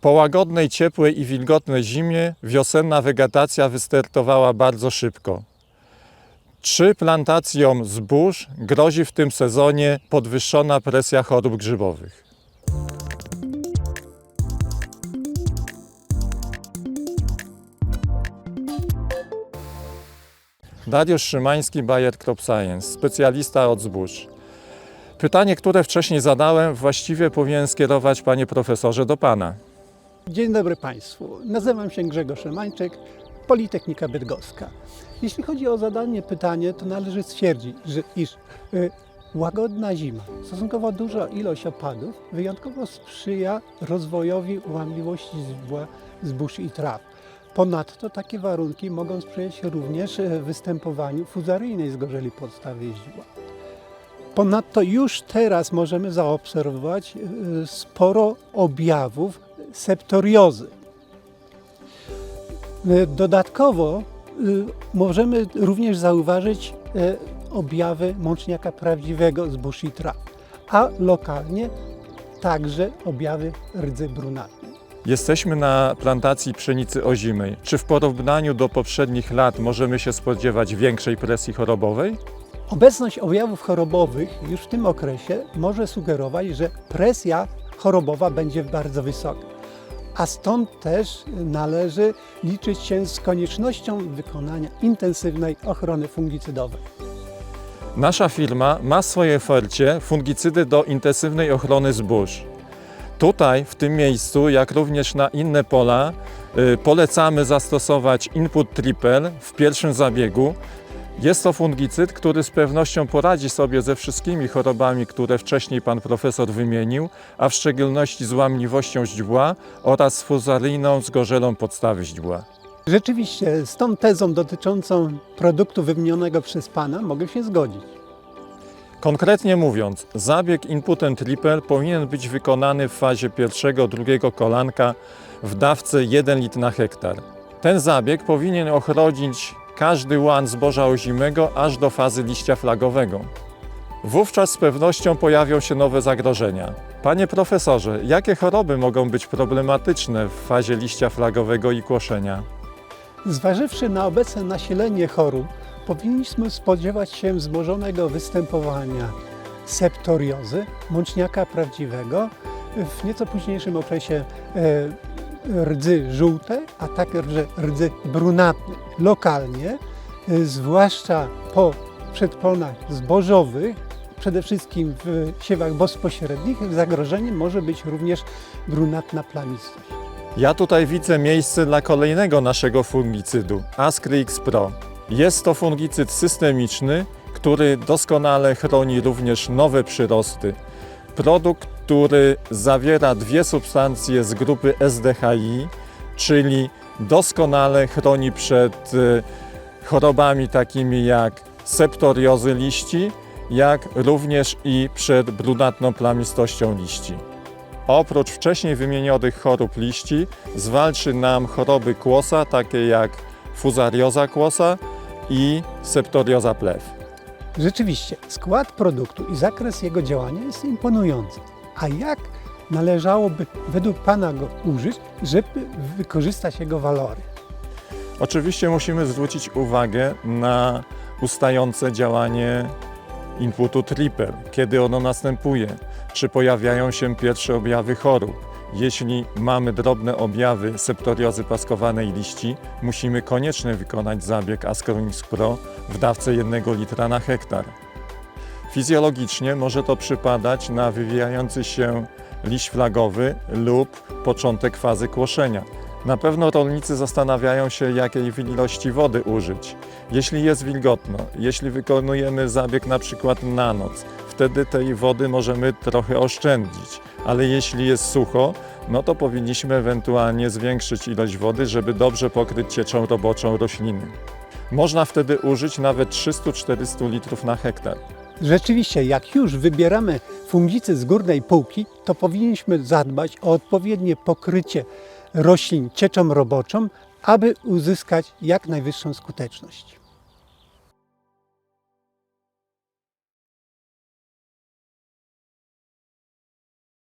Po łagodnej, ciepłej i wilgotnej zimie wiosenna wegetacja wystartowała bardzo szybko. Trzy plantacjom zbóż grozi w tym sezonie podwyższona presja chorób grzybowych. Dariusz Szymański, Bayer Crop Science, specjalista od zbóż. Pytanie, które wcześniej zadałem, właściwie powinien skierować, panie profesorze, do pana. Dzień dobry Państwu. Nazywam się Grzegorz Szymańczyk, Politechnika Bydgoska. Jeśli chodzi o zadanie pytanie, to należy stwierdzić, że iż y, łagodna zima, stosunkowo duża ilość opadów wyjątkowo sprzyja rozwojowi łamliwości zbła- zbóż i traw. Ponadto takie warunki mogą sprzyjać również y, występowaniu fuzaryjnej zgorzeli podstawy źdźbła. Ponadto już teraz możemy zaobserwować y, sporo objawów septoriozy. Y, Dodatkowo y, możemy również zauważyć y, objawy mączniaka prawdziwego zbóż i traw, a lokalnie także objawy rdzy brunatnej. Jesteśmy na plantacji pszenicy ozimej. Czy w porównaniu do poprzednich lat możemy się spodziewać większej presji chorobowej? Obecność objawów chorobowych już w tym okresie może sugerować, że presja chorobowa będzie bardzo wysoka. A stąd też należy liczyć się z koniecznością wykonania intensywnej ochrony fungicydowej. Nasza firma ma w swojej ofercie fungicydy do intensywnej ochrony zbóż. Tutaj, w tym miejscu, jak również na inne pola, y, polecamy zastosować input triple w pierwszym zabiegu. Jest to fungicyd, który z pewnością poradzi sobie ze wszystkimi chorobami, które wcześniej pan profesor wymienił, a w szczególności z łamliwością źdźbła oraz z fuzaryjną zgorzelą podstawy źdźbła. Rzeczywiście z tą tezą dotyczącą produktu wymienionego przez Pana mogę się zgodzić. Konkretnie mówiąc, zabieg inputem triple powinien być wykonany w fazie pierwszego, drugiego kolanka w dawce 1 litr na hektar. Ten zabieg powinien ochronić każdy łan zboża ozimego aż do fazy liścia flagowego. Wówczas z pewnością pojawią się nowe zagrożenia. Panie profesorze, jakie choroby mogą być problematyczne w fazie liścia flagowego i kłoszenia? Zważywszy na obecne nasilenie chorób, powinniśmy spodziewać się wzmożonego występowania septoriozy, mączniaka prawdziwego, w nieco późniejszym okresie e, rdzy żółte, a także rdzy brunatnej. Lokalnie, e, zwłaszcza po przedponach zbożowych, przede wszystkim w siewach bezpośrednich, zagrożeniem może być również brunatna plamistość. Ja tutaj widzę miejsce dla kolejnego naszego fungicydu, Ascrix Pro. Jest to fungicyd systemiczny, który doskonale chroni również nowe przyrosty. Produkt, który zawiera dwie substancje z grupy SDHI, czyli doskonale chroni przed y, chorobami takimi jak septoriozy liści, jak również i przed brunatną plamistością liści. Oprócz wcześniej wymienionych chorób liści, zwalczy nam choroby kłosa, takie jak fuzarioza kłosa i septorioza plew. Rzeczywiście, skład produktu i zakres jego działania jest imponujący. A jak należałoby według Pana go użyć, żeby wykorzystać jego walory? Oczywiście musimy zwrócić uwagę na ustające działanie inputu triple, kiedy ono następuje, czy pojawiają się pierwsze objawy chorób. Jeśli mamy drobne objawy septoriozy paskowanej liści, musimy koniecznie wykonać zabieg Ascorix Pro w dawce 1 litra na hektar. Fizjologicznie może to przypadać na wywijający się liść flagowy lub początek fazy kłoszenia. Na pewno rolnicy zastanawiają się, jakiej ilości wody użyć. Jeśli jest wilgotno, jeśli wykonujemy zabieg na przykład na noc, wtedy tej wody możemy trochę oszczędzić, ale jeśli jest sucho, no to powinniśmy ewentualnie zwiększyć ilość wody, żeby dobrze pokryć cieczą roboczą rośliny. Można wtedy użyć nawet 300-400 litrów na hektar. Rzeczywiście, jak już wybieramy fungicy z górnej półki, to powinniśmy zadbać o odpowiednie pokrycie roślin cieczą roboczą, aby uzyskać jak najwyższą skuteczność.